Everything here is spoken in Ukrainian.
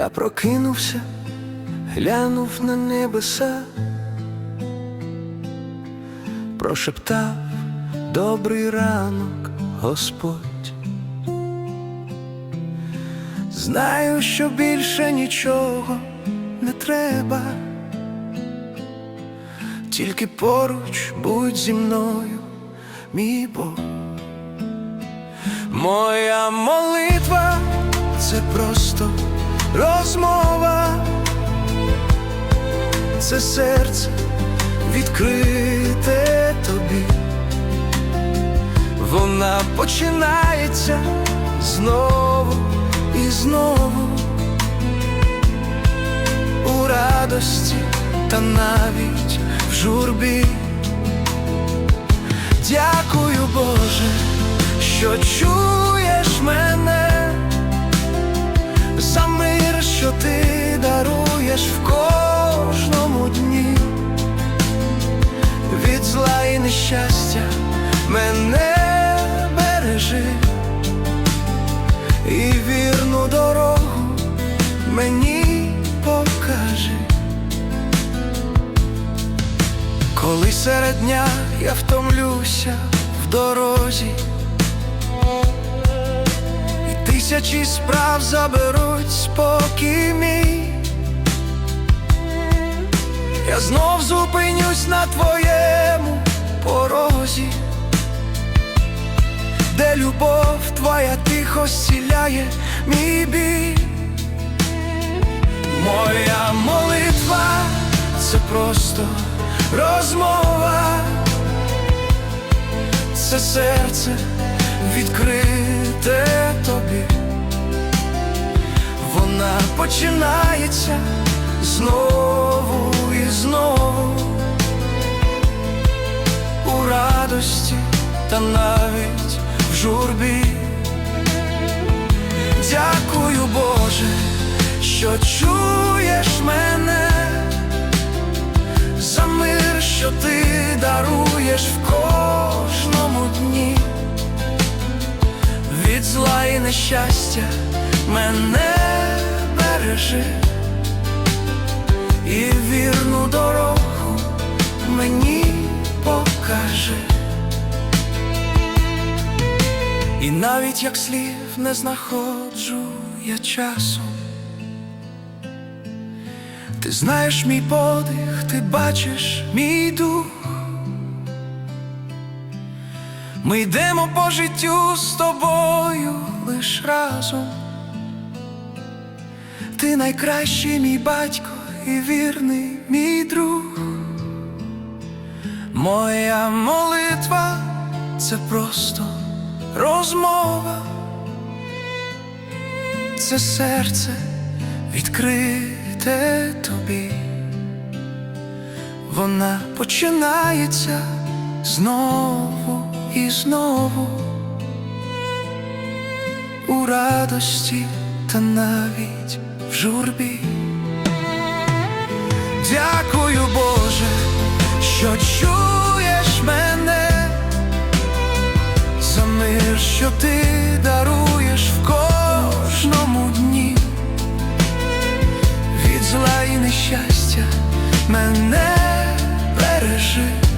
Я прокинувся, глянув на небеса, прошептав добрий ранок, Господь. Знаю, що більше нічого не треба, тільки поруч будь зі мною, мій Бог. Моя молитва це просто розмова, це серце відкрите тобі. Вона починається знову і знову у радості та навіть в журбі. Дякую, Боже, що чуєш даруєш в кожному дні, від зла і нещастя мене бережи. І вірну дорогу мені покажи. Коли серед дня я втомлюся в дорозі, тисячі справ заберуть спокій мій, знов зупинюсь на твоєму порозі, де любов твоя тихо зціляє мій біль. Моя молитва це просто розмова, це серце відкрите тобі, вона починається знову знову у радості та навіть в журбі. Дякую, Боже, що чуєш мене. За мир, що ти даруєш в кожному дні, від зла і нещастя мене бережи і вірну дорогу мені покажи. І навіть як слів не знаходжу я часу. Ти знаєш мій подих, ти бачиш мій дух. Ми йдемо по життю з тобою лиш разом. Ти найкращий мій батько і вірний мій друг. Моя молитва це просто розмова, це серце відкрите тобі, вона починається знову і знову у радості та навіть в журбі. Дякую, Боже, що чуєш мене, за мир, що ти даруєш в кожному дні, від зла і нещастя мене бережи.